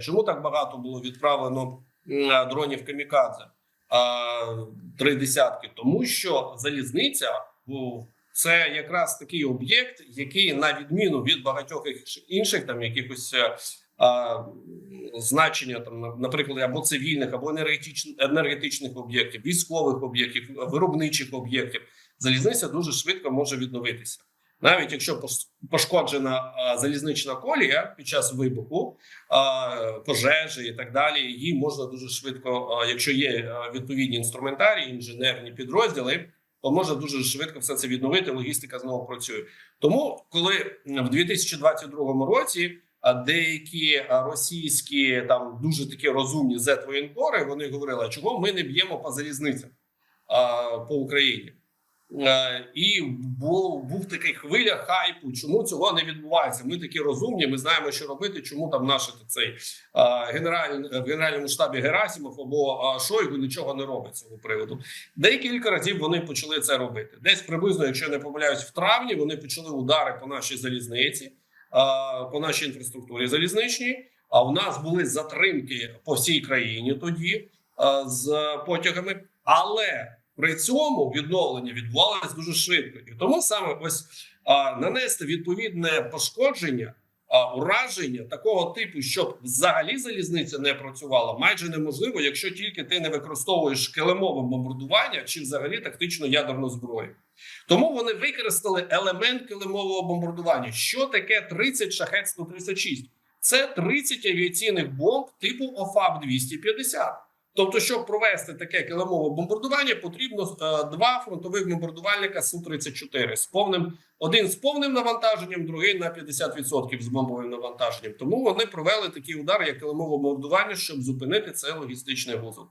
Чому так багато було відправлено м, дронів камікадзе? Три десятки. Тому що залізниця це якраз такий об'єкт, який на відміну від багатьох інших там якихось е, а, значення, там, на- наприклад, або цивільних, або енергетичних, енергетичних об'єктів, військових об'єктів, виробничих об'єктів, залізниця дуже швидко може відновитися. Навіть якщо пошкоджена залізнична колія під час вибуху, пожежі і так далі, її можна дуже швидко, якщо є відповідні інструментарії, інженерні підрозділи, то можна дуже швидко все це відновити. Логістика знову працює. Тому, коли в 2022 році деякі російські там дуже такі розумні зет-воєнкори, вони говорили, чого ми не б'ємо по залізницям по Україні. Е, І був, був такий хвиля хайпу. Чому цього не відбувається? Ми такі розумні. Ми знаємо, що робити. Чому там наш цей е, генераль в генеральному штабі Герасимов або е, Шойгу нічого не робить цього приводу? Декілька разів вони почали це робити. Десь приблизно, якщо я не помиляюсь, в травні вони почали удари по нашій залізниці, е, по нашій інфраструктурі залізничній. А у нас були затримки по всій країні тоді е, з потягами, але при цьому відновлення відбувалося дуже швидко, і тому саме ось а, нанести відповідне пошкодження, а, ураження такого типу, щоб взагалі залізниця не працювала, майже неможливо, якщо тільки ти не використовуєш килимове бомбардування чи взагалі тактичну ядерну зброю. Тому вони використали елемент килимового бомбардування. Що таке 30 шахет 136 Це 30 авіаційних бомб типу ОФАБ 250 Тобто, щоб провести таке килимове бомбардування, потрібно е, два фронтових бомбардувальника су 34 з повним один з повним навантаженням, другий на 50% з бомбовим навантаженням. Тому вони провели такий удар, як килимове бомбардування, щоб зупинити це логістичний вузол.